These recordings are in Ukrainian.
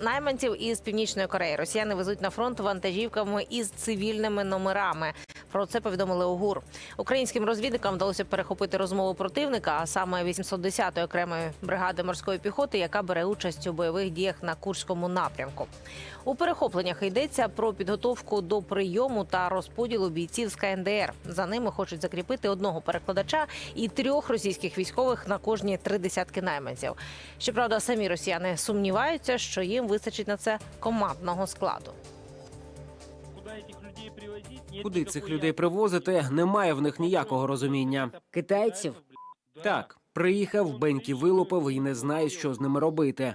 Найманців із північної Кореї росіяни везуть на фронт вантажівками із цивільними номерами. Про це повідомили УГУР. Українським розвідникам вдалося перехопити розмову противника, а саме 810-ї окремої бригади морської піхоти, яка бере участь у бойових діях на Курському напрямку. У перехопленнях йдеться про підготовку до прийому та розподілу бійців з КНДР. За ними хочуть закріпити одного перекладача і трьох російських військових на кожні три десятки найманців. Щоправда, самі росіяни сумніваються, що їм вистачить на це командного складу. Куди цих людей привозити? Немає в них ніякого розуміння. Китайців так приїхав, беньки вилупив і не знає, що з ними робити.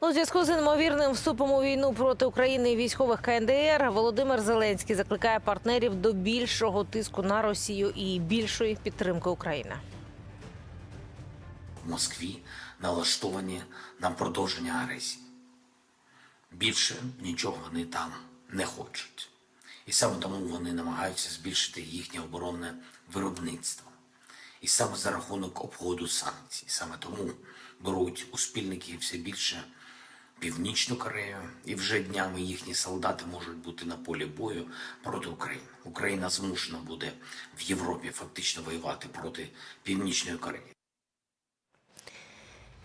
У зв'язку з ймовірним вступом у війну проти України і військових КНДР Володимир Зеленський закликає партнерів до більшого тиску на Росію і більшої підтримки України. в Москві налаштовані на продовження агресії. Більше нічого вони там не хочуть. І саме тому вони намагаються збільшити їхнє оборонне виробництво. І саме за рахунок обходу санкцій. Саме тому беруть у спільники все більше Північну Корею, і вже днями їхні солдати можуть бути на полі бою проти України. Україна змушена буде в Європі фактично воювати проти Північної Кореї.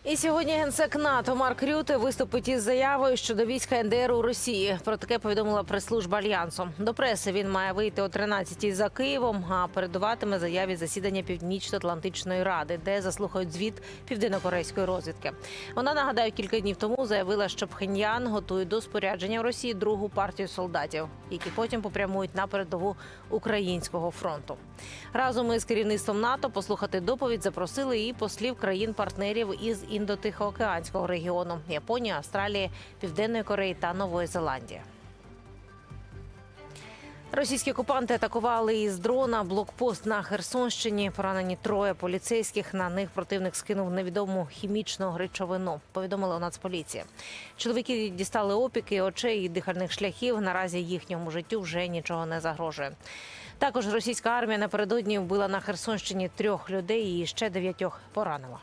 І сьогодні генсек НАТО Марк Рюте виступить із заявою щодо війська НДР у Росії. Про таке повідомила прес-служба альянсу. До преси він має вийти о 13-й за Києвом, а передуватиме заяві засідання Північно-Атлантичної ради, де заслухають звіт південнокорейської розвідки. Вона нагадаю, кілька днів тому заявила, що Пхеньян готує до спорядження в Росії другу партію солдатів, які потім попрямують на передову українського фронту. Разом із керівництвом НАТО послухати доповідь запросили і послів країн-партнерів із індотихоокеанського регіону Японії, Австралії, Південної Кореї та Нової Зеландії. Російські окупанти атакували із дрона блокпост на Херсонщині. Поранені троє поліцейських. На них противник скинув невідому хімічну речовину. Повідомили у Нацполіції. Чоловіки дістали опіки очей і дихальних шляхів. Наразі їхньому життю вже нічого не загрожує. Також російська армія напередодні вбила на Херсонщині трьох людей і ще дев'ятьох поранила.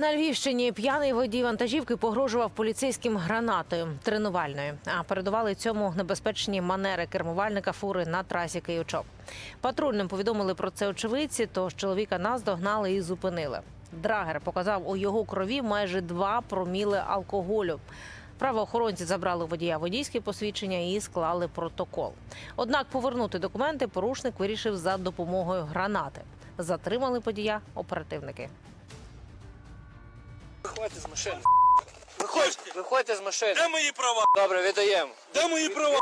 На Львівщині п'яний водій вантажівки погрожував поліцейським гранатою тренувальною. А передували цьому небезпечні манери кермувальника фури на трасі Київчоп. Патрульним повідомили про це очевидці, тож чоловіка наздогнали і зупинили. Драгер показав у його крові майже 2 проміли алкоголю. Правоохоронці забрали водія водійське посвідчення і склали протокол. Однак повернути документи порушник вирішив за допомогою гранати. Затримали подія оперативники. Виходьте з машини. Виходьте, виходьте з машини. Де мої права? Добре, віддаємо. Де мої права?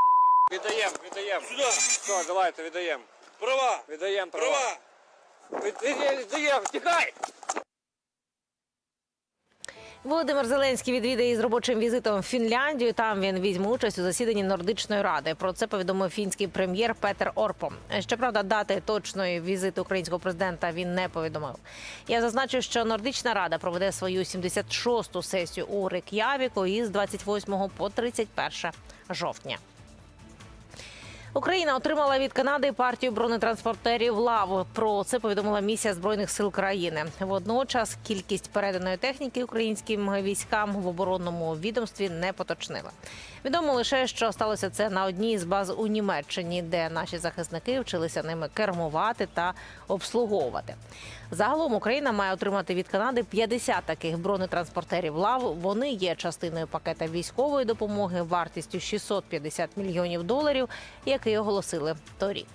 Віддаємо, віддаємо. Сюди. Все, давайте, віддаємо. Права. Віддаємо права. Права. Від- від- Віддаємо, тікай! Володимир Зеленський відвідає із робочим візитом Фінляндію. Там він візьме участь у засіданні Нордичної ради. Про це повідомив фінський прем'єр Петер Орпо. Щоправда, дати точної візиту українського президента він не повідомив. Я зазначу, що Нордична рада проведе свою 76-ту сесію у Рик'явіку із 28 по 31 жовтня. Україна отримала від Канади партію бронетранспортерів ЛАВ. Про це повідомила місія збройних сил країни. Водночас кількість переданої техніки українським військам в оборонному відомстві не поточнила. Відомо лише, що сталося це на одній з баз у Німеччині, де наші захисники вчилися ними кермувати та обслуговувати. Загалом Україна має отримати від Канади 50 таких бронетранспортерів ЛАВ. Вони є частиною пакета військової допомоги вартістю 650 мільйонів доларів, який оголосили торік.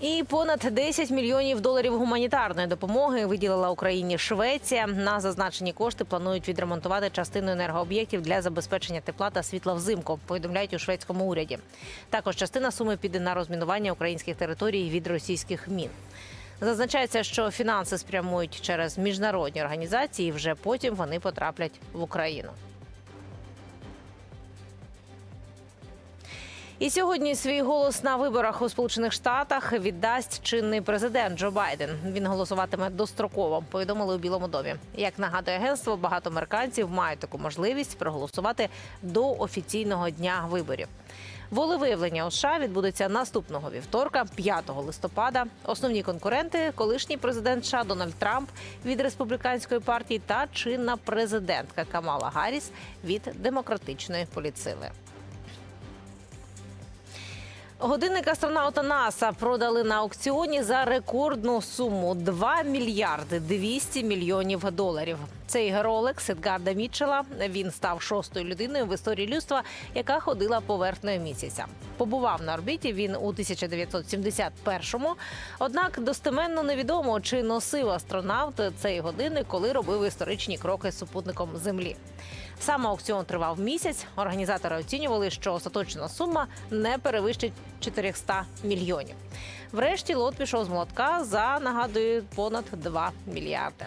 І понад 10 мільйонів доларів гуманітарної допомоги виділила Україні Швеція. На зазначені кошти планують відремонтувати частину енергооб'єктів для забезпечення тепла та світла взимку. Повідомляють у шведському уряді. Також частина суми піде на розмінування українських територій від російських мін. Зазначається, що фінанси спрямують через міжнародні організації. і Вже потім вони потраплять в Україну. І сьогодні свій голос на виборах у Сполучених Штатах віддасть чинний президент Джо Байден. Він голосуватиме достроково. Повідомили у Білому домі. Як нагадує агентство, багато американців мають таку можливість проголосувати до офіційного дня виборів. Волевиявлення у США відбудеться наступного вівторка, 5 листопада. Основні конкуренти колишній президент США Дональд Трамп від республіканської партії та чинна президентка Камала Гарріс від демократичної політсили. Годинник астронаута НАСА продали на аукціоні за рекордну суму 2 мільярди 200 мільйонів доларів. Цей Rolex Едгарда Мітчела він став шостою людиною в історії людства, яка ходила поверхнею місяця. Побував на орбіті він у 1971-му, Однак достеменно невідомо, чи носив астронавт цей годинник, коли робив історичні кроки з супутником Землі. Сам аукціон тривав місяць. Організатори оцінювали, що остаточна сума не перевищить 400 мільйонів. Врешті лот пішов з молотка за нагадую понад 2 мільярди.